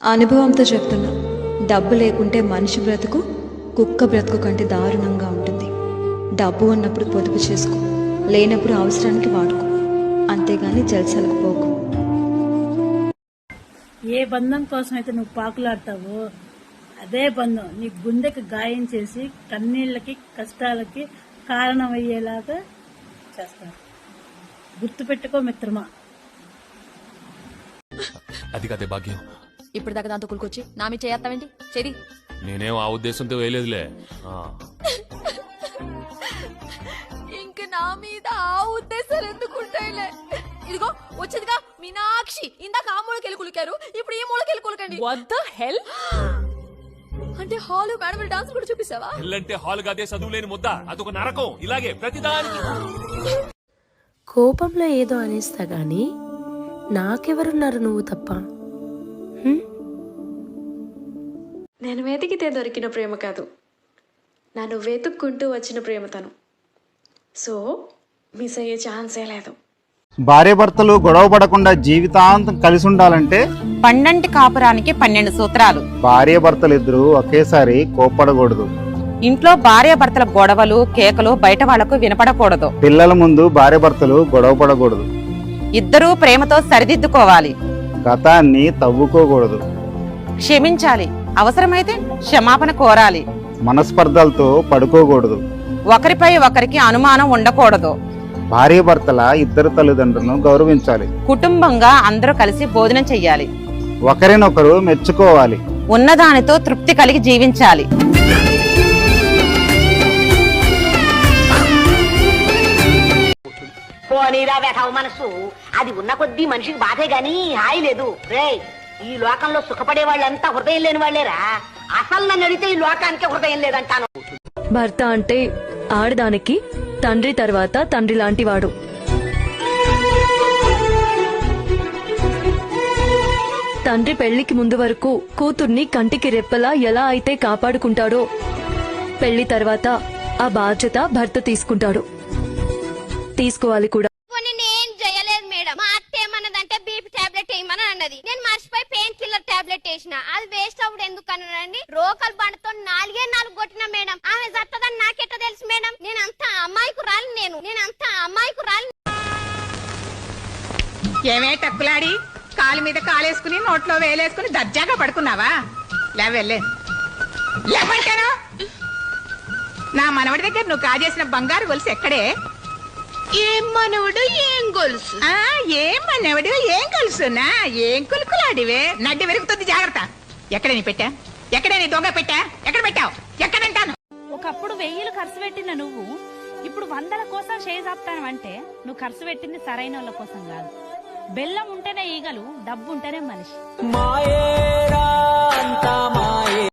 అనుభవంతో చెప్తున్నా డబ్బు లేకుంటే మనిషి బ్రతుకు కుక్క బ్రతుకు కంటే దారుణంగా ఉంటుంది. డబ్బు ఉన్నప్పుడు పొదుపు చేసుకో లేనప్పుడు అవసరానికి వాడుకో అంతేగాని జల్సలకు పోకు. ఏ బంధం కోసం అయితే నువ్వు పాకులాడతావో అదే బంధం నీ గుండెకి గాయం చేసి కన్నీళ్ళకి కష్టాలకి కారణమయ్యేలాగా చేస్తాను గుర్తుపెట్టుకో మిత్రమా. అది కదే భాగ్యం. ఇప్పుడు దాకా దాంతో కులుకొచ్చి నా మీ చేయత్తావేంటి చెరి నేనేం ఆ ఉద్దేశంతో వేయలేదులే. ఆ, ఇంక నా మీద ఆ ఉద్దేశాలు ఎందుకుంటాయిలే ఇదిగో వచ్చేదిగా మీనాక్షి. ఇందాక ఆ మూలకెళ్ళి కులికారు ఇప్పుడు ఈ మూలకెళ్ళి కులకండి. వద్ద హెల్ అంటే హాలు మేడం డాన్స్ కూడా చూపిస్తావా? ఇల్లంటే హాల్ కాదే చదువులేని ముద్ద. అదొక నరకం. ఇలాగే ప్రతిదానికి. కోపంలో ఏదో అనేస్తా గాని నాకెవరున్నారు నువ్వు తప్ప? నేను వెతికితే దొరికిన ప్రేమ కాదు. నన్ను వెతుక్కుంటూ వచ్చిన ప్రేమ తను. సో మిస్ అయ్యే ఛాన్సే లేదు. భార్యాభర్తలు గొడవ పడకుండా జీవితాంతం కలిసి ఉండాలంటే పన్నెండు కాపురానికి పన్నెండు సూత్రాలు. భార్యాభర్తలు ఇద్దరు ఒకేసారి కోప్పడకూడదు. ఇంట్లో భార్యాభర్తల గొడవలు కేకలు బయట వాళ్ళకు వినపడకూడదు. పిల్లల ముందు భార్యాభర్తలు గొడవ పడకూడదు. ఇద్దరూ ప్రేమతో సరిదిద్దుకోవాలి. గతాన్ని తవ్వుకోకూడదు. క్షమించాలి. అవసరమైతే క్షమాపణ కోరాలి. మనస్పర్ధలతో పడుకోకూడదు. ఒకరిపై ఒకరికి అనుమానం ఉండకూడదు. భార్యాభర్తల ఇద్దరు తల్లిదండ్రులను గౌరవించాలి. కుటుంబంగా అందరూ కలిసి భోజనం చెయ్యాలి. ఒకరినొకరు మెచ్చుకోవాలి. ఉన్నదానితో తృప్తి కలిగి జీవించాలి. పోనీరా వెధవ మనసు అది ఉన్న కొద్దీ మనిషికి బాధే గాని హాయి లేదు. రే ఈ లోకంలో సుఖపడే వాళ్ళంతా హృదయం లేని వాళ్ళేరా. అసలు నన్ను అడిగితే ఈ లోకానికి హృదయం లేదంటాను. భర్త అంటే ఆడదానికి తండ్రి తర్వాత తండ్రి లాంటివాడు. తండ్రి పెళ్ళికి ముందు వరకు కూతుర్ని కంటికి రెప్పలా ఎలా అయితే కాపాడుకుంటాడో పెళ్ళి తర్వాత ఆ బాధ్యత భర్త తీసుకుంటాడు. తీసుకోవాలి కూడా. అన్నది. నేను మర్చిపోయి పెయిన్ కిల్లర్ టాబ్లెట్ వేసిన. అది వేస్ట్ అవుడు ఎందుకు అన్నానండి రోకల్ బండతో నాలుగే నాలుగు కొట్టిన మేడం. ఆమె చత్తదని నాకెట్ట తెలుసు మేడం? నేను అంత అమ్మాయికు రాలి నేను. నేను అంత అమ్మాయికు రాలి ఏమే టక్కులాడి? కాలు మీద కాలేసుకుని నోట్లో వేలేసుకుని దర్జాగా పడుకున్నావా? లేవెళ్ళే లేవంటాను? నా మనవడి దగ్గర నువ్వు కాజేసిన బంగారు గొలుసు ఎక్కడే? ఏం మనవడు ఏం గొలుసు? ఏం మనవడు ఏం గొలుసునా? ఏం కులుకులాడివే? నడ్డి విరుగుతుంది జాగ్రత్త. ఎక్కడ నీ పెట్టా? ఎక్కడ నీ దొంగ పెట్టా? ఎక్కడ పెట్టావు? ఎక్కడంటాను? ఒకప్పుడు వెయ్యిలు ఖర్చు పెట్టిన నువ్వు ఇప్పుడు వందల కోసం చేజాపుతాను అంటే నువ్వు ఖర్చు పెట్టింది సరైన వాళ్ళ కోసం కాదు. బెల్లం ఉంటేనే ఈగలు డబ్బు ఉంటేనే మనిషి. మాయే